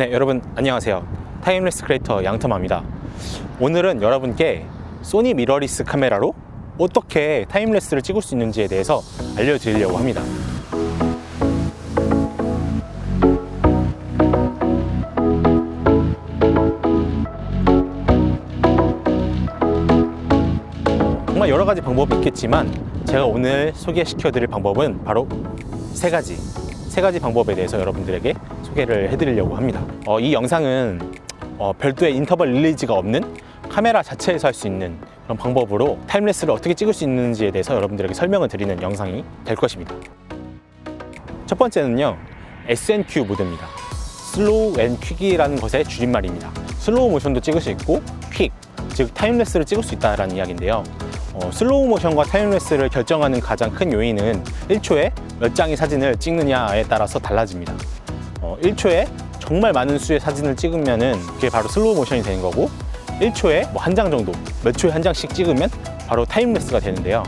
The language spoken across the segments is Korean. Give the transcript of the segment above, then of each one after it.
네, 여러분 안녕하세요. 타임레스 크리에이터 양터마입니다. 오늘은 여러분께 소니 미러리스 카메라로 어떻게 타임레스를 찍을 수 있는지에 대해서 알려드리려고 합니다. 정말 여러 가지 방법이 있겠지만 제가 오늘 소개시켜 드릴 방법은 바로 세 가지 세 가지 방법에 대해서 여러분들에게 소개를 해드리려고 합니다. 어, 이 영상은 어, 별도의 인터벌 릴리즈가 없는 카메라 자체에서 할 수 있는 그런 방법으로 타임레스를 어떻게 찍을 수 있는지에 대해서 여러분들에게 설명을 드리는 영상이 될 것입니다. 첫 번째는요, SNQ 모드입니다. 슬로우 앤 퀵이라는 것의 줄임말입니다. 슬로우 모션도 찍을 수 있고, 퀵, 즉 타임레스를 찍을 수 있다는 이야기인데요. 어, 슬로우 모션과 타임레스를 결정하는 가장 큰 요인은 1초에 몇 장의 사진을 찍느냐에 따라서 달라집니다. 어, 1초에 정말 많은 수의 사진을 찍으면은 그게 바로 슬로우 모션이 되는 거고 1초에 뭐 한 장 정도, 몇 초에 한 장씩 찍으면 바로 타임레스가 되는데요.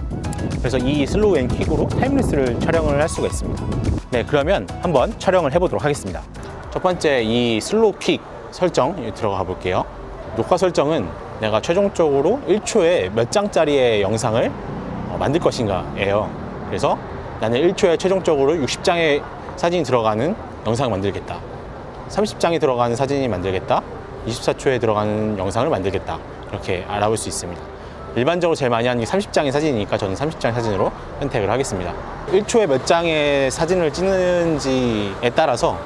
그래서 이 슬로우 앤 퀵으로 타임레스를 촬영을 할 수가 있습니다. 네, 그러면 한번 촬영을 해보도록 하겠습니다. 첫 번째 이 슬로우 퀵 설정 들어가 볼게요. 녹화 설정은 내가 최종적으로 1초에 몇 장짜리의 영상을 어, 만들 것인가 예요. 그래서 나는 1초에 최종적으로 60장의 사진이 들어가는 영상을 만들겠다. 30장이 들어가는 사진이 만들겠다. 24초에 들어가는 영상을 만들겠다. 이렇게 알아볼 수 있습니다. 일반적으로 제일 많이 하는 게 30장의 사진이니까 저는 30장의 사진으로 선택을 하겠습니다. 1초에 몇 장의 사진을 찍는지에 따라서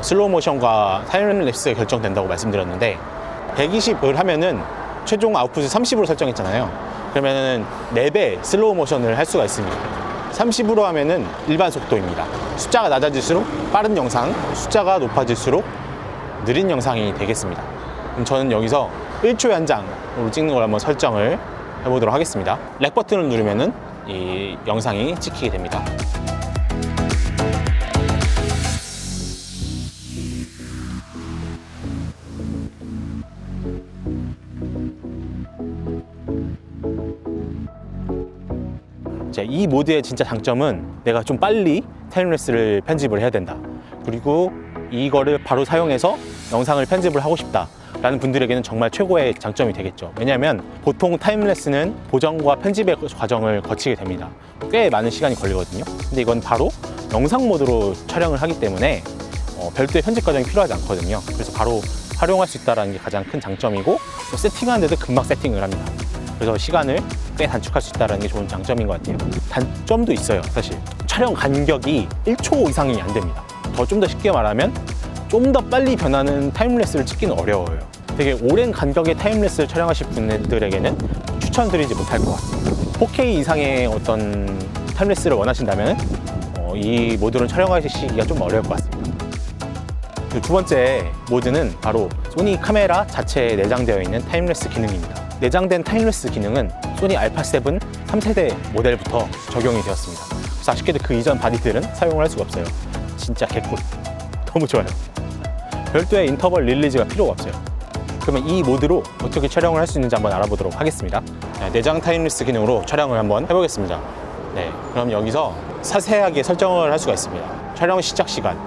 슬로우 모션과 타임랩스가 결정된다고 말씀드렸는데 120을 하면은 최종 아웃풋을 30으로 설정했잖아요. 그러면은 4배 슬로우 모션을 할 수가 있습니다. 30으로 하면은 일반 속도입니다. 숫자가 낮아질수록 빠른 영상, 숫자가 높아질수록 느린 영상이 되겠습니다. 저는 여기서 1초에 한 장으로 찍는 걸 한번 설정을 해보도록 하겠습니다. 렉 버튼을 누르면은 이 영상이 찍히게 됩니다. 자, 이 모드의 진짜 장점은 내가 좀 빨리 타임랩스를 편집을 해야 된다. 그리고 이거를 바로 사용해서 영상을 편집을 하고 싶다. 라는 분들에게는 정말 최고의 장점이 되겠죠. 왜냐하면 보통 타임레스는 보정과 편집의 과정을 거치게 됩니다. 꽤 많은 시간이 걸리거든요. 근데 이건 바로 영상 모드로 촬영을 하기 때문에 어, 별도의 편집 과정이 필요하지 않거든요. 그래서 바로 활용할 수 있다는 게 가장 큰 장점이고 또 세팅하는데도 금방 세팅을 합니다. 그래서 시간을 꽤 단축할 수 있다는 게 좋은 장점인 것 같아요. 단점도 있어요, 사실. 촬영 간격이 1초 이상이 안 됩니다. 더좀더 쉽게 말하면 좀 더 빨리 변하는 타임레스를 찍기는 어려워요. 되게 오랜 간격의 타임레스를 촬영하실 분들에게는 추천드리지 못할 것 같습니다. 4K 이상의 어떤 타임레스를 원하신다면 어, 이 모드를 촬영하시기가 좀 어려울 것 같습니다. 그두 번째 모드는 바로 소니 카메라 자체에 내장되어 있는 타임레스 기능입니다. 내장된 타임레스 기능은 소니 알파7 3세대 모델부터 적용이 되었습니다. 그래서 아쉽게도 그 이전 바디들은 사용을 할 수가 없어요. 진짜 개꿀. 너무 좋아요. 별도의 인터벌 릴리즈가 필요가 없어요. 그러면 이 모드로 어떻게 촬영을 할 수 있는지 한번 알아보도록 하겠습니다. 네, 내장 타임레스 기능으로 촬영을 한번 해보겠습니다. 네, 그럼 여기서 자세하게 설정을 할 수가 있습니다. 촬영 시작 시간,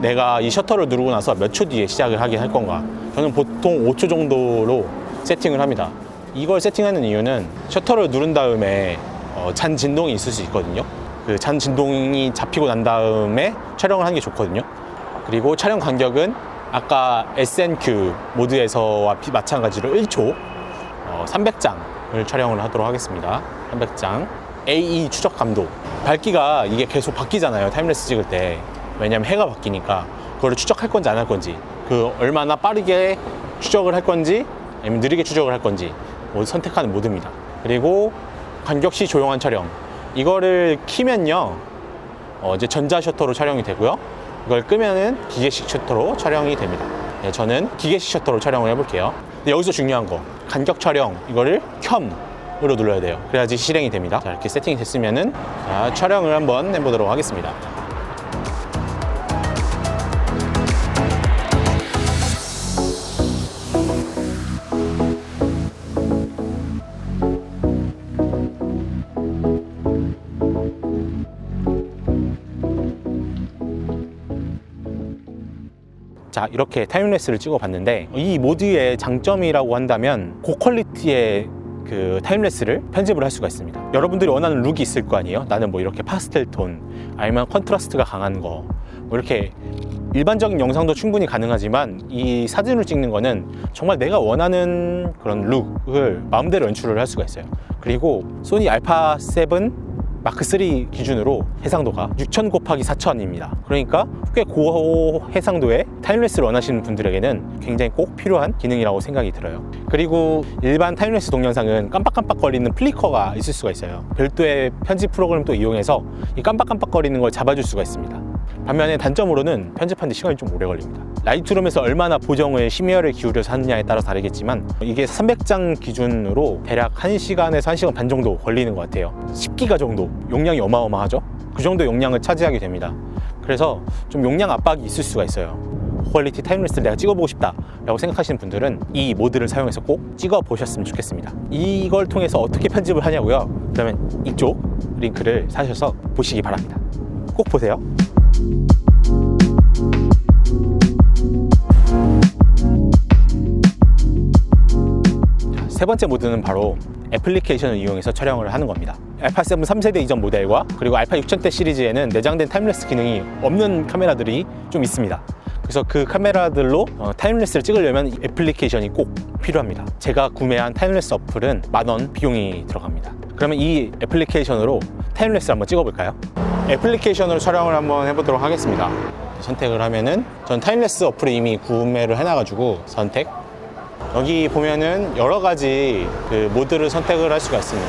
내가 이 셔터를 누르고 나서 몇 초 뒤에 시작을 하게 할 건가. 저는 보통 5초 정도로 세팅을 합니다. 이걸 세팅하는 이유는 셔터를 누른 다음에 어, 잔 진동이 있을 수 있거든요. 그 잔 진동이 잡히고 난 다음에 촬영을 하는 게 좋거든요. 그리고 촬영 간격은 아까 SNQ 모드에서와 비- 마찬가지로 1초 어, 300장을 촬영을 하도록 하겠습니다. 300장. AE 추적 감도. 밝기가 이게 계속 바뀌잖아요. 타임레스 찍을 때. 왜냐면 해가 바뀌니까 그거를 추적할 건지 안 할 건지 그 얼마나 빠르게 추적을 할 건지 아니면 느리게 추적을 할 건지 뭐 선택하는 모드입니다. 그리고 간격시 조용한 촬영. 이거를 키면요. 어, 이제 전자 셔터로 촬영이 되고요. 이걸 끄면은 기계식 셔터로 촬영이 됩니다. 네, 저는 기계식 셔터로 촬영을 해볼게요. 근데 여기서 중요한 거 간격 촬영 이거를 켬으로 눌러야 돼요. 그래야지 실행이 됩니다. 자, 이렇게 세팅이 됐으면은 자, 촬영을 한번 해보도록 하겠습니다. 자 이렇게 타임랩스를 찍어봤는데 이 모드의 장점이라고 한다면 고퀄리티의 그 타임랩스를 편집을 할 수가 있습니다. 여러분들이 원하는 룩이 있을 거 아니에요? 나는 뭐 이렇게 파스텔 톤, 아니면 컨트라스트가 강한 거, 뭐 이렇게 일반적인 영상도 충분히 가능하지만 이 사진을 찍는 거는 정말 내가 원하는 그런 룩을 마음대로 연출을 할 수가 있어요. 그리고 소니 알파 7 마크 3 기준으로 해상도가 6000 곱하기 4000입니다. 그러니까 꽤고 해상도의 타임레스를 원하시는 분들에게는 굉장히 꼭 필요한 기능이라고 생각이 들어요. 그리고 일반 타임레스 동영상은 깜빡깜빡거리는 플리커가 있을 수가 있어요. 별도의 편집 프로그램 또 이용해서 이 깜빡깜빡거리는 걸 잡아줄 수가 있습니다. 반면에 단점으로는 편집하는 데 시간이 좀 오래 걸립니다. 라이트룸에서 얼마나 보정을 심혈을 기울여서 하느냐에 따라 다르겠지만 이게 300장 기준으로 대략 1시간에서 1시간 반 정도 걸리는 것 같아요. 10기가 정도 용량이 어마어마하죠. 그 정도 용량을 차지하게 됩니다. 그래서 좀 용량 압박이 있을 수가 있어요. 퀄리티 타임레스를 내가 찍어보고 싶다 라고 생각하시는 분들은 이 모드를 사용해서 꼭 찍어보셨으면 좋겠습니다. 이걸 통해서 어떻게 편집을 하냐고요? 그러면 이쪽 링크를 사셔서 보시기 바랍니다. 꼭 보세요. 자, 세 번째 모드는 바로 애플리케이션을 이용해서 촬영을 하는 겁니다. 알파 7 3세대 이전 모델과 그리고 알파 6000대 시리즈에는 내장된 타임레스 기능이 없는 카메라들이 좀 있습니다. 그래서 그 카메라들로 어, 타임레스를 찍으려면 이 애플리케이션이 꼭 필요합니다. 제가 구매한 타임레스 어플은 만 원 비용이 들어갑니다. 그러면 이 애플리케이션으로 타임레스를 한번 찍어볼까요? 애플리케이션으로 촬영을 한번 해보도록 하겠습니다. 선택을 하면은 전 타임레스 어플을 이미 구매를 해놔가지고 선택 여기 보면은 여러 가지 그 모드를 선택을 할 수가 있습니다.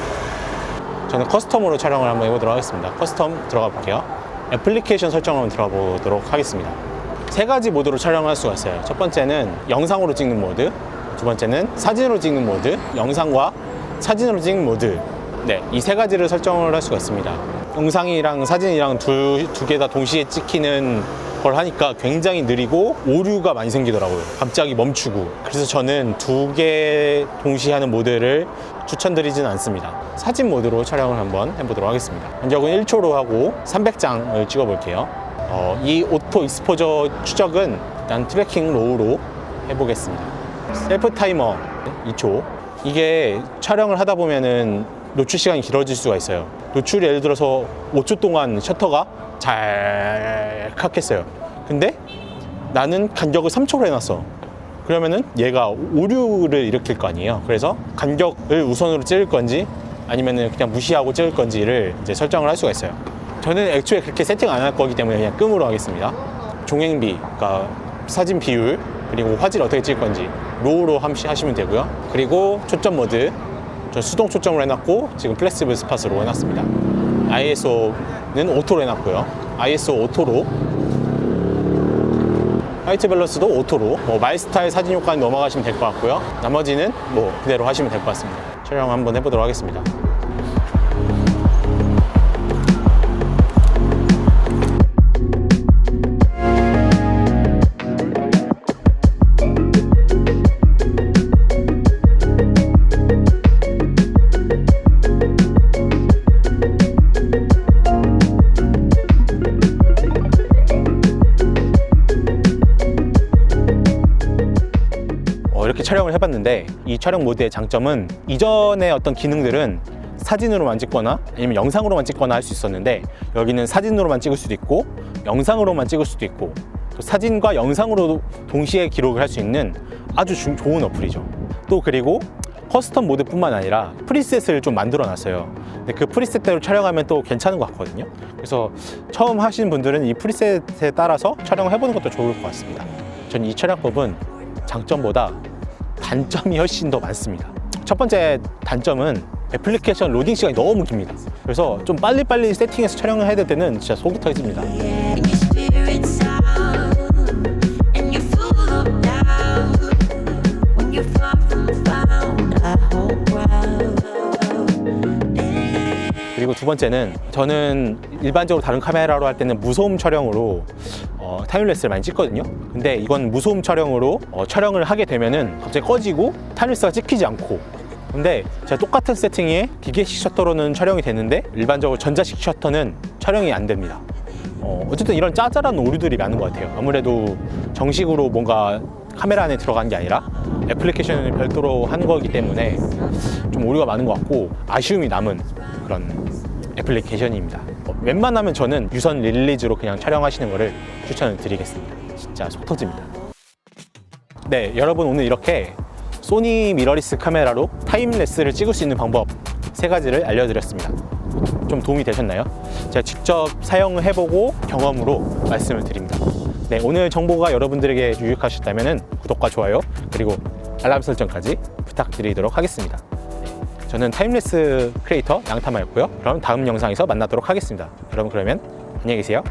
저는 커스텀으로 촬영을 한번 해보도록 하겠습니다. 커스텀 들어가 볼게요. 애플리케이션 설정을 한번 들어가 보도록 하겠습니다. 세 가지 모드로 촬영을 할 수가 있어요. 첫 번째는 영상으로 찍는 모드, 두 번째는 사진으로 찍는 모드, 영상과 사진으로 찍는 모드. 네, 이 세 가지를 설정을 할 수가 있습니다. 영상이랑 사진이랑 두 개 다 동시에 찍히는 걸 하니까 굉장히 느리고 오류가 많이 생기더라고요. 갑자기 멈추고. 그래서 저는 두 개 동시에 하는 모드를 추천드리진 않습니다. 사진 모드로 촬영을 한번 해보도록 하겠습니다. 간격은 1초로 하고 300장을 찍어볼게요. 어, 이 오토 익스포저 추적은 일단 트래킹 로우로 해보겠습니다. 셀프 타이머 2초. 이게 촬영을 하다 보면은 노출 시간이 길어질 수가 있어요. 노출이 예를 들어서 5초 동안 셔터가 잘 칵했어요. 근데 나는 간격을 3초로 해놨어. 그러면은 얘가 오류를 일으킬 거 아니에요. 그래서 간격을 우선으로 찍을 건지 아니면은 그냥 무시하고 찍을 건지를 이제 설정을 할 수가 있어요. 저는 애초에 그렇게 세팅 안 할 거기 때문에 그냥 끔으로 하겠습니다. 종횡비, 그러니까 사진 비율, 그리고 화질 어떻게 찍을 건지 로우로 하시면 되고요. 그리고 초점 모드, 저 수동 초점으로 해놨고 지금 플렉시블 스팟으로 해놨습니다. ISO는 오토로 해놨고요. ISO 오토로 화이트 밸런스도 오토로 뭐 마이스타일 사진 효과는 넘어가시면 될 것 같고요. 나머지는 뭐 그대로 하시면 될 것 같습니다. 촬영 한번 해보도록 하겠습니다. 해봤는데 이 촬영 모드의 장점은 이전의 어떤 기능들은 사진으로만 찍거나 아니면 영상으로만 찍거나 할 수 있었는데 여기는 사진으로만 찍을 수도 있고 영상으로만 찍을 수도 있고 또 사진과 영상으로 동시에 기록을 할 수 있는 아주 주- 좋은 어플이죠. 또 그리고 커스텀 모드뿐만 아니라 프리셋을 좀 만들어 놨어요. 근데 그 프리셋대로 촬영하면 또 괜찮은 것 같거든요. 그래서 처음 하시는 분들은 이 프리셋에 따라서 촬영을 해보는 것도 좋을 것 같습니다. 전 이 촬영법은 장점보다 단점이 훨씬 더 많습니다. 첫 번째 단점은 애플리케이션 로딩 시간이 너무 깁니다. 그래서 좀 빨리빨리 세팅해서 촬영을 해야 될 때는 진짜 속이 터집니다. 두 번째는 저는 일반적으로 다른 카메라로 할 때는 무소음 촬영으로 어, 타임랩스를 많이 찍거든요. 근데 이건 무소음 촬영으로 어, 촬영을 하게 되면은 갑자기 꺼지고 타임랩스가 찍히지 않고 근데 제가 똑같은 세팅에 기계식 셔터로는 촬영이 되는데 일반적으로 전자식 셔터는 촬영이 안 됩니다. 어, 어쨌든 이런 짜잘한 오류들이 많은 것 같아요. 아무래도 정식으로 뭔가 카메라 안에 들어간 게 아니라 애플리케이션을 별도로 한 거기 때문에 좀 오류가 많은 것 같고 아쉬움이 남은 그런 애플리케이션입니다. 어, 웬만하면 저는 유선 릴리즈로 그냥 촬영하시는 거를 추천을 드리겠습니다. 진짜 속 터집니다. 네, 여러분 오늘 이렇게 소니 미러리스 카메라로 타임레스를 찍을 수 있는 방법 세 가지를 알려드렸습니다. 좀 도움이 되셨나요? 제가 직접 사용을 해보고 경험으로 말씀을 드립니다. 네, 오늘 정보가 여러분들에게 유익하셨다면 구독과 좋아요 그리고 알람 설정까지 부탁드리도록 하겠습니다. 네, 저는 타임레스 크리에이터 양타마였고요. 그럼 다음 영상에서 만나도록 하겠습니다. 여러분 그러면 안녕히 계세요.